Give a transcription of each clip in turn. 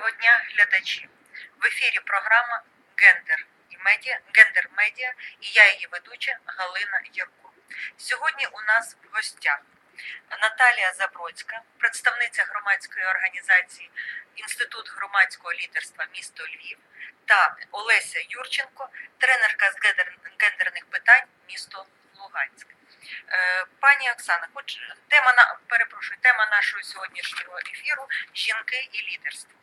Доброго дня, глядачі. В ефірі програма Гендер і медіа, Гендер Медіа і я її ведуча Галина Ярко. Сьогодні у нас в гостях Наталія Забродська, представниця громадської організації Інститут громадського лідерства місто Львів та Олеся Юрченко, тренерка з гендерних питань місто Луганськ. Е, Пані Оксана, хоч тема на перепрошую, тема нашого сьогоднішнього ефіру жінки і лідерство.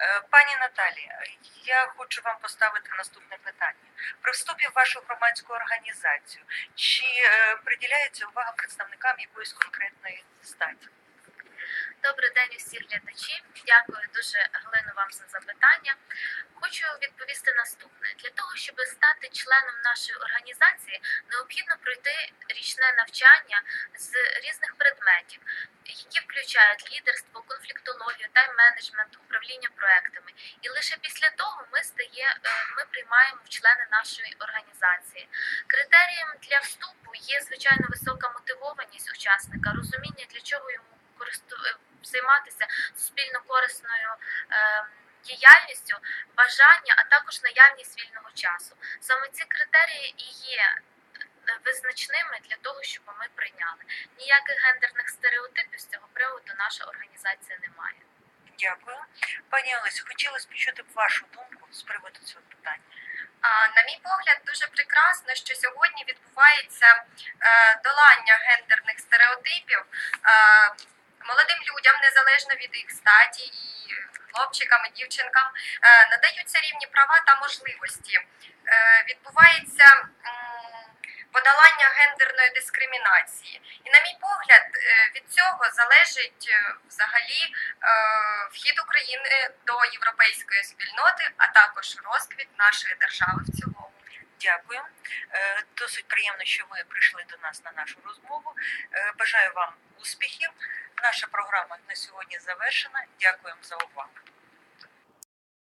Е, Пані Наталія, я хочу вам поставити наступне питання. При вступі в вашу громадську організацію чи е, приділяється увага представникам якоїсь конкретної статі? Добрий день усі глядачі. Дякую дуже Галину вам за запитання. Хочу відповісти наступне: для того, щоб стати членом нашої організації, необхідно пройти річне навчання з різних предметів, які включають лідерство, конфліктологію, тайм-менеджмент, управління проектами. І лише після того ми стає, е, ми приймаємо в члени нашої організації. Критерієм для вступу є звичайно висока мотивованість учасника, розуміння для чого йому користу... займатися суспільно корисною е, діяльністю, бажання, а також наявність вільного часу. Саме ці критерії і є е, визначними для того, щоб ми прийняли. Ніяких гендерних стереотипів з цього приводу наша організація не має. Дякую. Пані Олесю, хотілося б почути б вашу думку з приводу цього питання. На мій погляд, дуже прекрасно, що сьогодні відбувається е, долання гендерних стереотипів. Е, Молодим людям, незалежно від їх статі, і хлопчикам, і дівчинкам, е, надаються рівні права та можливості. Е, Відбувається подолання гендерної дискримінації. І, на мій погляд, е, від цього залежить взагалі вхід України до європейської спільноти, а також розквіт нашої держави в цілому. Дякую. Е, Досить приємно, що ви прийшли до нас на нашу розмову. Е, Бажаю вам успіхів. Наша програма на сьогодні завершена. Дякуємо за увагу.